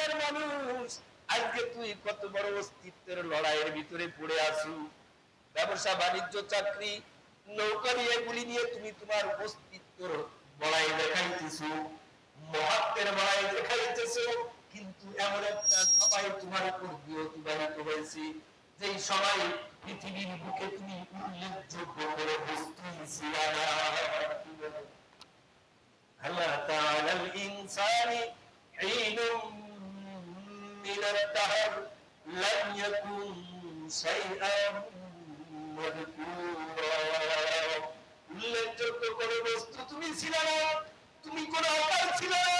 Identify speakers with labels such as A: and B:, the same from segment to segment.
A: দুনিয়ার মানুষ। আজকে তুই কত বড় অস্তিত্বের লড়াইয়ের ভিতরে পড়ে আসু ব্যবসা, বাণিজ্য, চাকরি নৌকারি এগুলি নিয়ে তুমি তোমার অস্তিত্ব বড়াই দেখাইতেছ। মহাত্মের বড়াই দেখাইতেছ। কিন্তু এমন একটা সবাই তোমার উপর দিয়ে অতিবাহিত হয়েছে যে সবাই পৃথিবীর বুকে তুমি উল্লেখযোগ্য করে বস্তুই ছিল من الدهر لم يكن شيئا مذكورا উল্লেখযোগ্য কোনো বস্তু তুমি ছিলে না তুমি কোন আকার ছিল না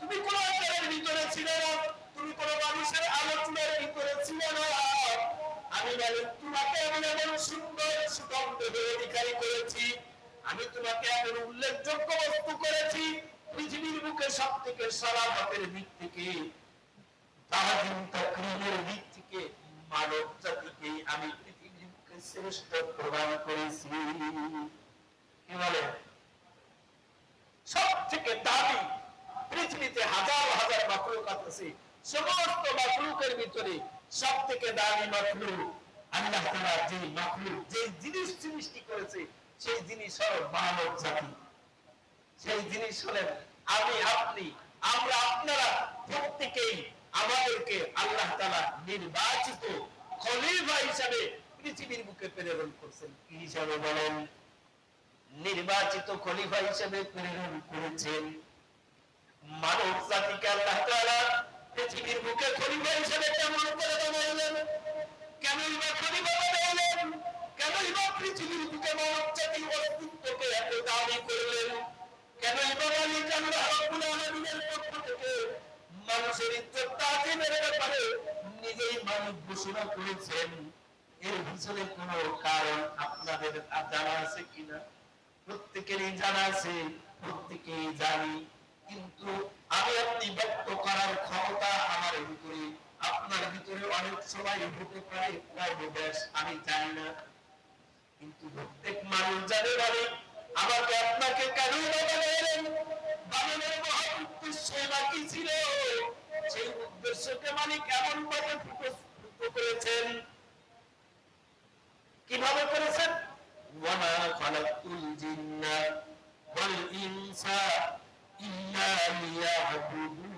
A: তুমি কোন আকারের ভিতরে ছিলে না তুমি কোন মানুষের আলোচনার ভিতরে ছিলে না আমি বলি তোমাকে এমন এমন সুন্দর সুগন্ধের অধিকারী করেছি আমি তোমাকে এমন উল্লেখযোগ্য বস্তু করেছি পৃথিবীর বুকে সব থেকে সরাফতের দিক থেকে তাহাদিন তাকরিমের দিক থেকে মানব জাতিকে আমি পৃথিবীর বুকে শ্রেষ্ঠ প্রদান করেছি। কি বলে? সব থেকে দামি পৃথিবীতে হাজার হাজার মাকলুকাত আছে। সমস্ত মাকলুকের ভিতরে সব থেকে দামি মাকলুক আল্লাহ তাআলা যে মাকলুক যে জিনিস সৃষ্টি করেছে, সেই জিনিস হলো মানব জাতি সেই জিনিস হলেন আমি, আপনি, আমরা, আপনারা প্রত্যেকেই আমাদেরকে আল্লাহ নির্বাচিত খলিফা হিসাবে পৃথিবীর বুকে প্রেরণ করছেন। কি হিসাবে বলেন? নির্বাচিত খলিফা হিসেবে প্রেরণ করেছেন। মানব জাতিকে আল্লাহ তালা পৃথিবীর বুকে খলিফা হিসেবে মালিক ঘোষণা করেছেন, এর পিছনে কোনো কারণ আপনাদের জানা আছে কিনা? প্রত্যেকেরই জানা আছে, প্রত্যেকেই জানি, কিন্তু আমি আপনি ব্যক্ত করার ক্ষমতা আমার ভিতরে, আপনার ভিতরে অনেক সময় হতে পারে কর্মবেশ আমি জানি না। কিন্তু প্রত্যেক মানুষ জানে মানে আমাকে আপনাকে কেন বানালেন বানানোর মহৎ উদ্দেশ্য বাকি ছিল? সেই উদ্দেশ্যকে মালিক এমন ভাবে ফুটো করেছেন। কীভাবে করেছেন? ওয়ামা খালাকুল জিন্না ওয়াল ইনসা ইল্লা লিয়াবুদুন।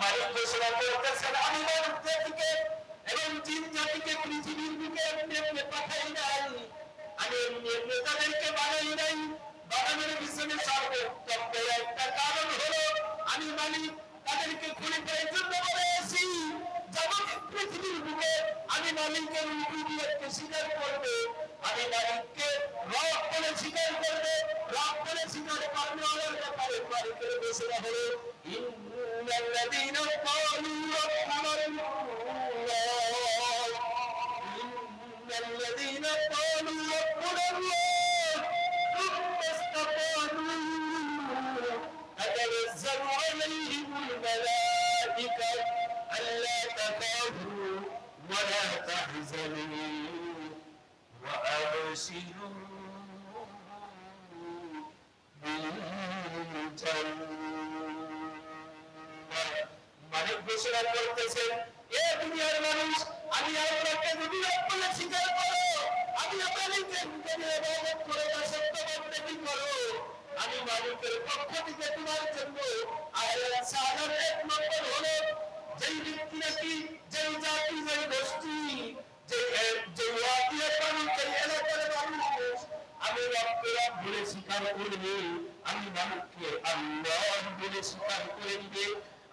A: মালিক ঘোষণা করতেছেন আমি মানব জাতিকে এবং জিন জাতিকে পৃথিবীর বুকে এমনি এমনি পাঠাই নাই। আমি এমনি এমনি তাদেরকে বানাই ব্যাপারে মালিকের ঘোষণা হলো ইন্নাল্লাযীনা ক্বালু রাব্বুনাল্লাহ ইন্নাল্লাযীনা ক্বালু রাব্বুনাল্লাহ ثم استقاموا تتنزل عليهم الملائكة ألا تخافوا ولا تحزنوا وأبشروا ঘোষণা করতেছেন। এ দুনিয়ার মানুষ, আমি আপনাকে যদি আপনাকে স্বীকার করো, আমি আপনাকে ইবাদত করে দাসত্ব করতে কি করো? আমি মালিকের পক্ষ থেকে তোমার জন্য আয়াত সাহার এক নম্বর হলো, যেই ব্যক্তি নাকি, যেই জাতি, যেই গোষ্ঠী, যে যে ওয়াদিয়া পানি যেই এলাকার মানুষ, আমি রব বলে স্বীকার করবে। আমি মালিককে আল্লাহ বলে স্বীকার করে নিবে।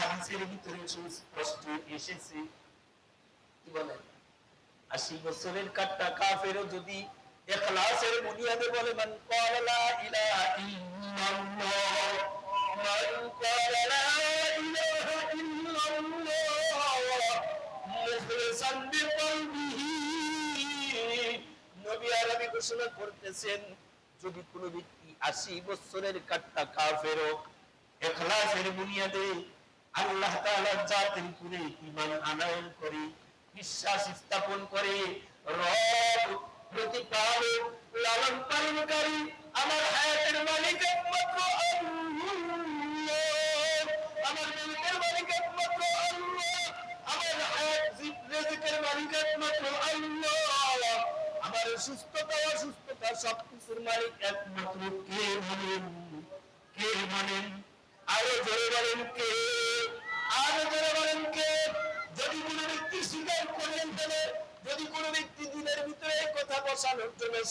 A: হাদিসের ভিতরে এসেছে, কি বলেন আশি বছরের কাটটা যদি এখলাসের বুনিয়াদে বলে, মান ইল্লাল্লাহ মান ইল্লাল্লাহ, মুখলিসান বিকলবিহি। নবী আরবি ঘোষণা করতেছেন, যদি কোনো ব্যক্তি আশি বছরের কাটটা কাফেরও এখলাসের বুনিয়াদে আল্লাহ তাআলার জাতের উপরে ঈমান আনয়ন করে বিশ্বাস স্থাপন করে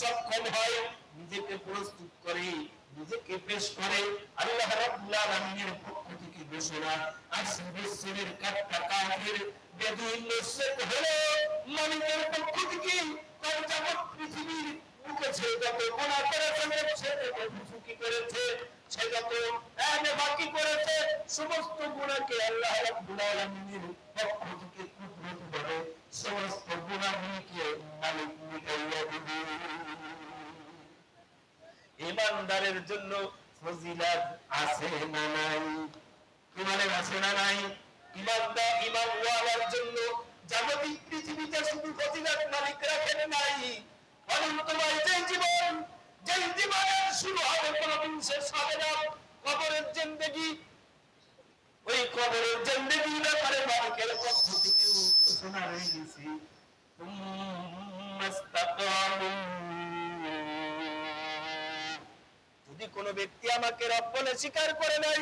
A: সক্ষম হয়, নিজেকে প্রস্তুত করে, নিজেকে পেশ করে। আল্লাহ রাব্বুল আলামিনের পক্ষ থেকে ঘোষণা আশি বছরের কাট্টা কাফের, বেদুইন সমস্ত গুণাকে আল্লাহ পক্ষ থেকে গুণাগুলিকে মালিক মিটাইয়া দিবে ইমানদারের জন্য ফজিলত আছে না নাই ইমানের আছে না নাই ইমানদার ইমানওয়ালার জন্য জাগতিক পৃথিবীতে শুধু ফজিলত মালিক রাখেন নাই অনন্তময় যে জীবন যে জীবনের শুরু হবে কোনদিন শেষ হবে না কবরের জিন্দেগি ওই কবরের ব্যাপারে পক্ষ থেকে ঘোষণা হয়ে গেছে। যদি কোন ব্যক্তি আমাকে রব বলে স্বীকার করে নাই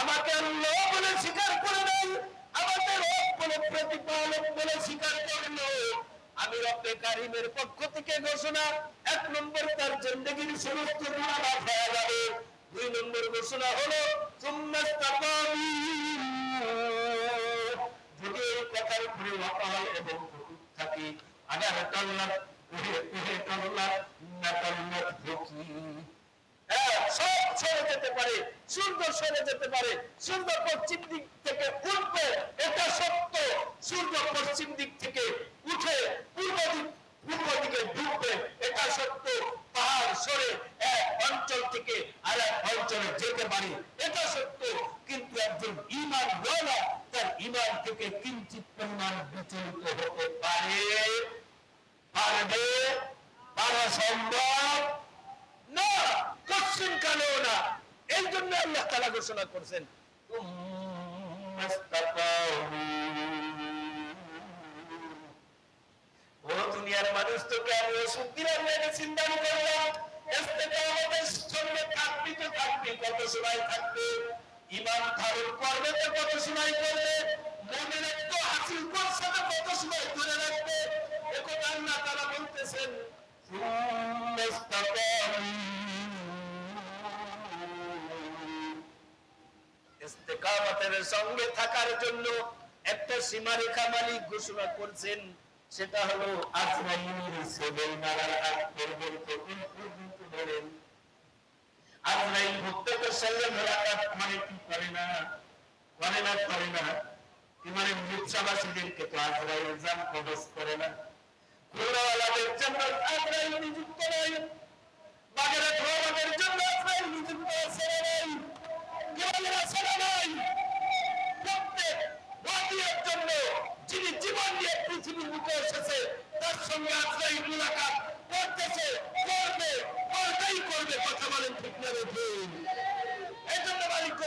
A: আমাকে বলে স্বীকার করে নাই আমাকে রব বলে প্রতিপালক বলে স্বীকার করল আমি রব্বে কারিমের পক্ষ থেকে ঘোষণা, এক নম্বর তার জিন্দগির সমস্ত গুণা মাফ হয়ে যাবে। দুই নম্বর ঘোষণা হলো সুম্মাস্তাকামি যদি এই কথার উপরে ওয়াকাল এবং থাকে আগার হ্যাঁ, সরে যেতে পারে সূর্য সরে যেতে পারে পশ্চিম দিক থেকে উঠবে এটা সত্য। সূর্য পশ্চিম দিক থেকে উঠে পূর্ব দিক পূর্ব দিকে ঢুকবে এটা সত্য। পাহাড়, সরে এক অঞ্চল থেকে আর এক অঞ্চলে যেতে পারে। এটা সত্য। কিন্তু একজন ইমান ওয়ালা তার ইমান থেকে কিঞ্চিত পরিমাণ বিচলিত হতে পারে। পারবে? পারা সম্ভব? না কোশ্চিন কালেও না? এই জন্য আল্লাহ তালা ঘোষণা করছেন দুনিয়ার মানুষ তোকে আমি দিলাম করলাম। সঙ্গে সঙ্গে থাকার জন্য একটা সীমারেখা মালিক ঘোষণা করছেন সেটা হলো আজরাইলের সেবেল মারার আগ পর্যন্ত পর্যন্ত ধরেন। আজরাইল ভক্তদের সঙ্গে মোলাকাত মানে কি করে না? করে না করে না। কি মানে তো আজরাইল করে না। ঘোড়াওয়ালাদের জন্য আজরাইল নিযুক্ত নয়। বাজারে জন্য আজরাইল নিযুক্ত আছে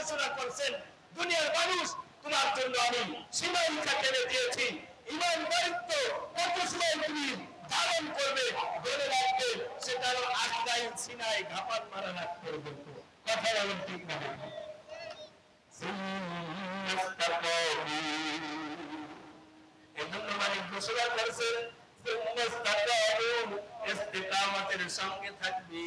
A: ঘোষণা করছেন, দুনিয়ার মানুষ, তোমার জন্য আমি সীমারেখা টেনে দিয়েছি। ইমান দায়িত্ব কত সময় তুমি ধারণ করবে ধরে রাখবে সেটা হলো সিনাই ঘাপান মারা না করবে কথা বলেন ঠিক না। ঘোষণা করেছেন সঙ্গে থাকবি।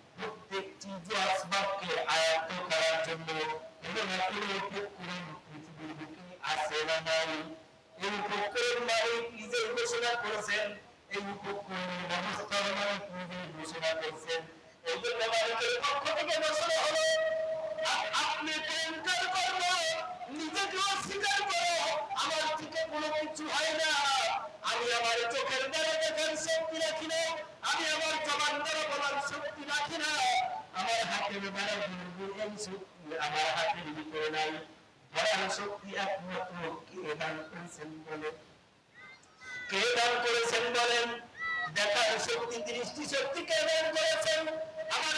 A: প্রত্যেক চিজ ও আসবাবকে আয়ত্ত করার জন্য কোনো না কোনো উপকরণ পৃথিবীর বুকে আছে না নাই। এই উপকরণ মালিক নিজেই ঘোষণা করেছেন, এই উপকরণের ব্যবস্থা মালিক নিজেই ঘোষণা করেছেন। এই জন্য মালিকের পক্ষ থেকে ঘোষণা হলো আপনি প্রেমকার করব? নিজেকে অস্বীকার করো। আমার থেকে কোনো কিছু হয় না। আমি আমার চোখের দ্বারা দেখার শক্তি রাখি না, আমি আমার জবান দ্বারা বলার শক্তি রাখি না। আমার দ্বারা বলব এই শক্তি, আমার হাতের ভিতরে নাই। ধরার শক্তি একমাত্র কে দান করেছেন বলে? কে দান করেছেন বলেন? দেখার শক্তি দৃষ্টি শক্তি কে দান করেছেন? আমার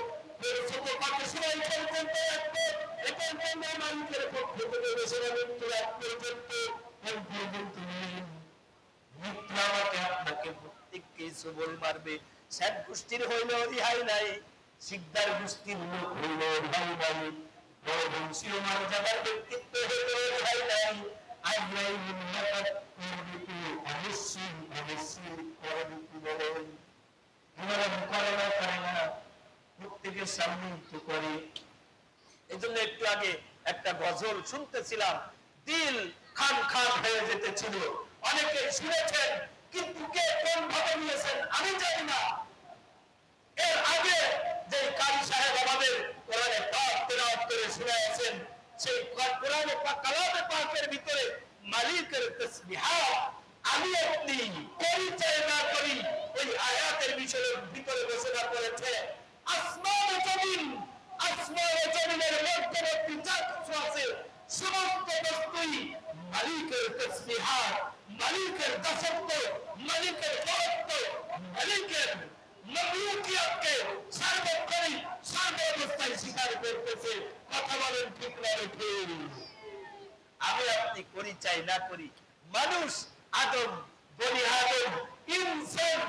A: তোর ছোট কত পর্যন্ত রাখব পর্যন্ত মালিকের পক্ষ থেকে ঘোষণা মৃত্যু রাত পর্যন্ত কোন পর্যন্ত মৃত্যু আমাকে আপনাকে প্রত্যেককে সবল মারবে ষাট গোষ্ঠীর হইল রিহাই নাই শিকদার গোষ্ঠীর লোক হইল রিহাই নাই বড় বংশীয় মর্যাদার ব্যক্তিত্ব হইল রিহাই নাই আজরাইল মুনাফাত করবে অবশ্যই অবশ্যই করবে বলেন। এমন করে না করে না। সামনে তো করে। এই জন্য একটু আগে একটা গজল শুনতেছিলাম, দিল খান খান হয়ে যেতেছিল অনেকে শুনেছেন, কিন্তু কে কোন ভাবে নিয়েছেন আমি জানি না। এর আগে যে কারি সাহেব আমাদের কোরআনে পাক তেলাওয়াত করে শুনাইছেন সেই কোরআনে পাক কালামে পাকের ভিতরে মালিকের তাসবিহাত আমি আপনি পরিচয় না করি, ওই আয়াতের বিষয়ের ভিতরে ঘোষণা করেছে আসমান জমিন, আসমান জমিনের মধ্যবর্তী যা কিছু আছে। সমস্ত বস্তুই মালিকের তসবিহাত মালিকের দাসত্ব, মালিকের বরত্ব মালিকের মামলুকিয়াতকে সার্বক্ষণিক, সর্বাবস্থায় স্বীকার করতেছে। কথা বলেন ঠিক না ঠিক আমি আপনি করি চাই না করি। মানুষ আদম, বনি আদম, ইনসান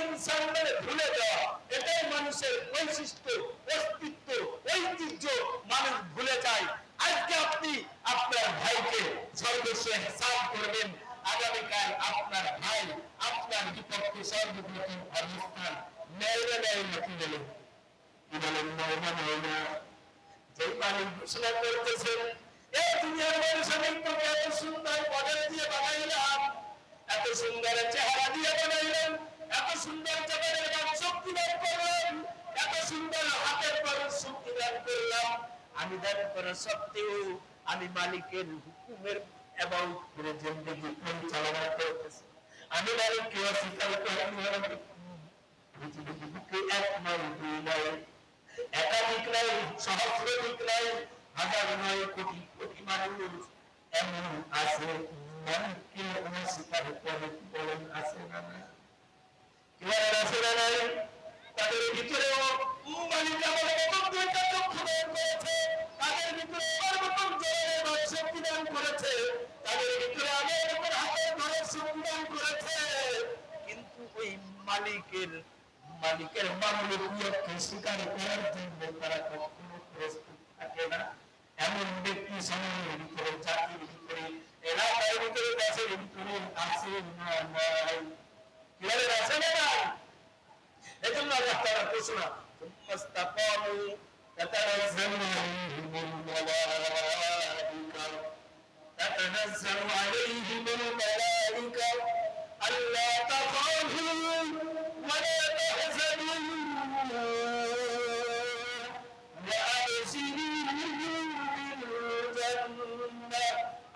A: ইনসান মানে ভুলে যাওয়া, এটাই মানুষের বৈশিষ্ট্য, অস্তিত্ব, ঐতিহ্য। মানুষ ভুলে যায়। আজকে আপনি আপনার ভাইকে সর্বস্ব হিসাব করবেন। আগামীকাল আপনার ভাই আপনার বিপক্ষে সর্বপ্রথম অবস্থান কি বলেন? মানুষ ঘোষণা করতেছেন এই দুনিয়ার মানুষ আমি তোকে এত সুন্দর বদল দিয়ে বানাইলাম, এত সুন্দর চেহারা দিয়ে বানাইলাম এত সুন্দর জগতের গান শক্তি দান করলাম। এত সুন্দর হাতের পর শক্তি দান করলাম। আমি দান করা সত্ত্বেও আমি মালিকের হুকুমের করে জিন্দগি পরিচালনা করতেছি। আমি মালিককে অস্বীকার করি অস্বীকার করে বলেন, আছে না নাই কি বলেন আছে না নাই তাদের ভিতরেও মালিক আমাদের মতন দুইটা করেছে, তাদের ভিতরে আমার মতন শক্তি দান করেছে, তাদের ভিতরে আমার মতন হাতের ঘরের শক্তি দান করেছে। কিন্তু ওই মালিকের মালিকের মামলুকিয়তকে স্বীকার করার জন্য তারা কখনো প্রস্তুত থাকে না। এমন ব্যক্তি সমাজের ভিতরে, জাতির ভিতরে, এলাকার ভিতরে, দেশের ভিতরে আছে না, নাই। مدرسة نبعي لكن الله تركسنا ثم استقاموا تتنزل عليهم الملائكة تتنزل عليهم الملائكة ألا تخافوا ولا تحزنوا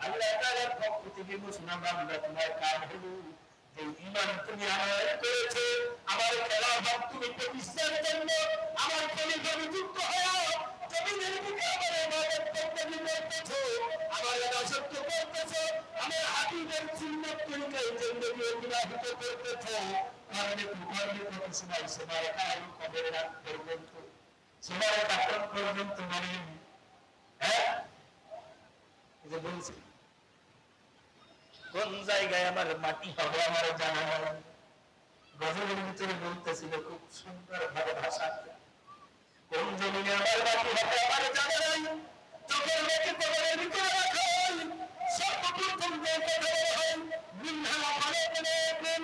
A: Allah Ta'ala kau putih musnah bangga Tuhan kau ঈমান তুমি আমার করেছে তুমি প্রতিষ্ঠার আমার খলিফা নিযুক্ত হও জমিনের বুকে আমার ইবাদত বন্দেগী করতেছো, আমার তোমার কত সময় সময় কাল কবে রাত পর্যন্ত সীমারে কাটন পর্যন্ত মানে হ্যাঁ? বলছি কোন জায়গায় আমার মাটি হবে আমার জানা নাই। গজলের ভিতরে বলতেছিল, খুব সুন্দর ভাবে ভাষা। কোন জমিনে আমার মাটি হবে আমার জানা নাই। চোখের মাটি কবরের ভিতরে রাখা হয়। সর্বপ্রথম যে কথা বলা হয়, মিনহা খলাকনাকুম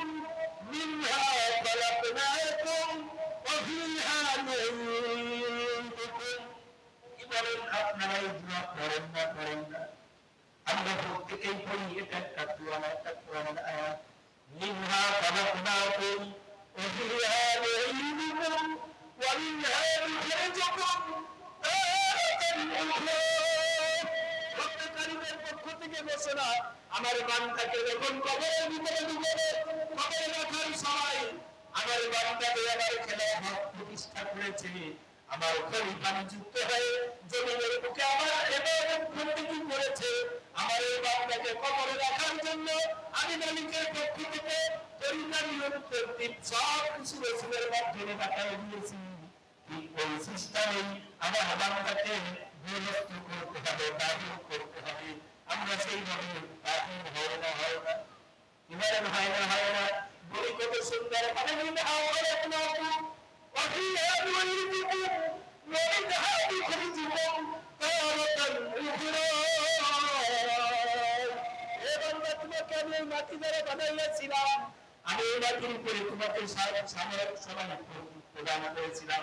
A: প্রতিষ্ঠা আমার খলিফা নিযুক্ত হয়ে জমিনের বুকে আমার ইবাদত বন্দেগী করেছে, আমার এই বান্দাকে কবরে রাখার জন্য আমি মালিকের পক্ষ থেকে পরিণামী তরতিব সব কিছু রসুলের মাধ্যমে পাঠিয়ে দিয়েছি। ওই সিস্টেমেই আমার বান্দাকে বিরস্ত করতে হবে, বাহির করতে হবে। আমরা সেইভাবে বাহির হয় না হয় না। কীভাবে হয় না হয় না। বলি কত সুন্দর মানে মিনহা খলাকনাকুম মাটি দ্বারা বানাইয়াছিলাম আমি এই মাটির উপরে তোমাকে সারা সাময়িক সময় প্রদান করেছিলাম।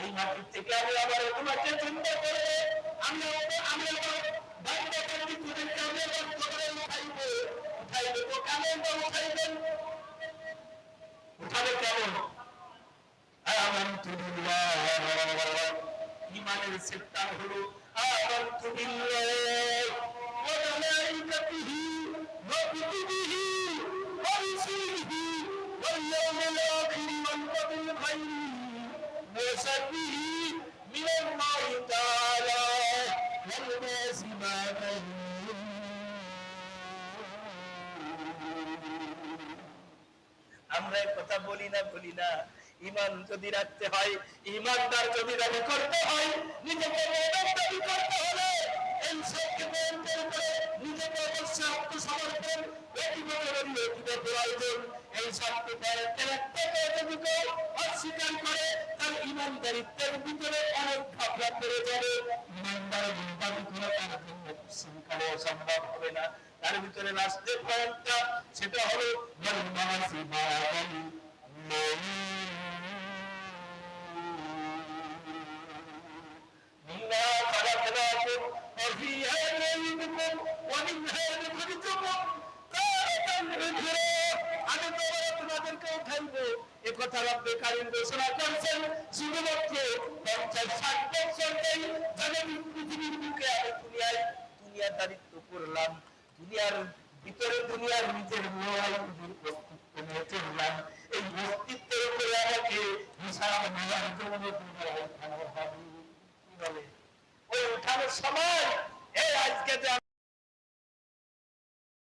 A: এই মাটির থেকে আমি আবার তোমাকে চিন্তা করে আমি আমি আমার বান্দা বান্দি তোদেরকে আমি আবার কবরে উঠাইব উঠাইব তো কেমন বা উঠাইবেন উঠাবে কেমন ইমানের সেক্টর হলো আমানতু বিল্লাহ ওয়া মালাইকাতিহি ওয়া কুতুবিহি ওয়া রুসুলিহি ওয়াল শাররিহি মিনাল্লাহি তাআলা ওয়াল নাসি মা আমরা কথা বলি না বলি না। ইমান যদি রাখতে হয় ইমানদার যদি দাবি করতে হয়, নিজেকে দাবি করতে হলে নিজেকে অবশ্যই আত্মসমর্পণ প্রয়োজন। এই সবকে মেহনতের একটা যদি কেউ অস্বীকার করে তার ইমানদারিত্বের ভিতরে অনেক ঘাবড়া পড়ে যাবে ইমানদার দাবি করে তার জন্য শৃঙ্খলা সম্ভব হবে না তার ভিতরে লাস্টের পয়েন্টটা সেটা হলো মাসি মায়াবলী منا خلقناكم وفيها نعيدكم ومنها তোমাদেরকে এ কথা রব্বে কারিম ঘোষণা করছেন, শুধুমাত্র পঞ্চাশ ষাট বছর নেই যাদের পৃথিবীর বুকে আমি দুনিয়ায় দুনিয়াদারিত্ব করলাম, দুনিয়ার ভিতরে দুনিয়ার নিজের লড়াই অস্তিত্ব নিয়ে চললাম। এই অস্তিত্বের উপরে আমাকে হিসাব নেওয়ার জন্য তোমার উঠানো হবে। ওই উঠানোর সময়, এই আজকে যে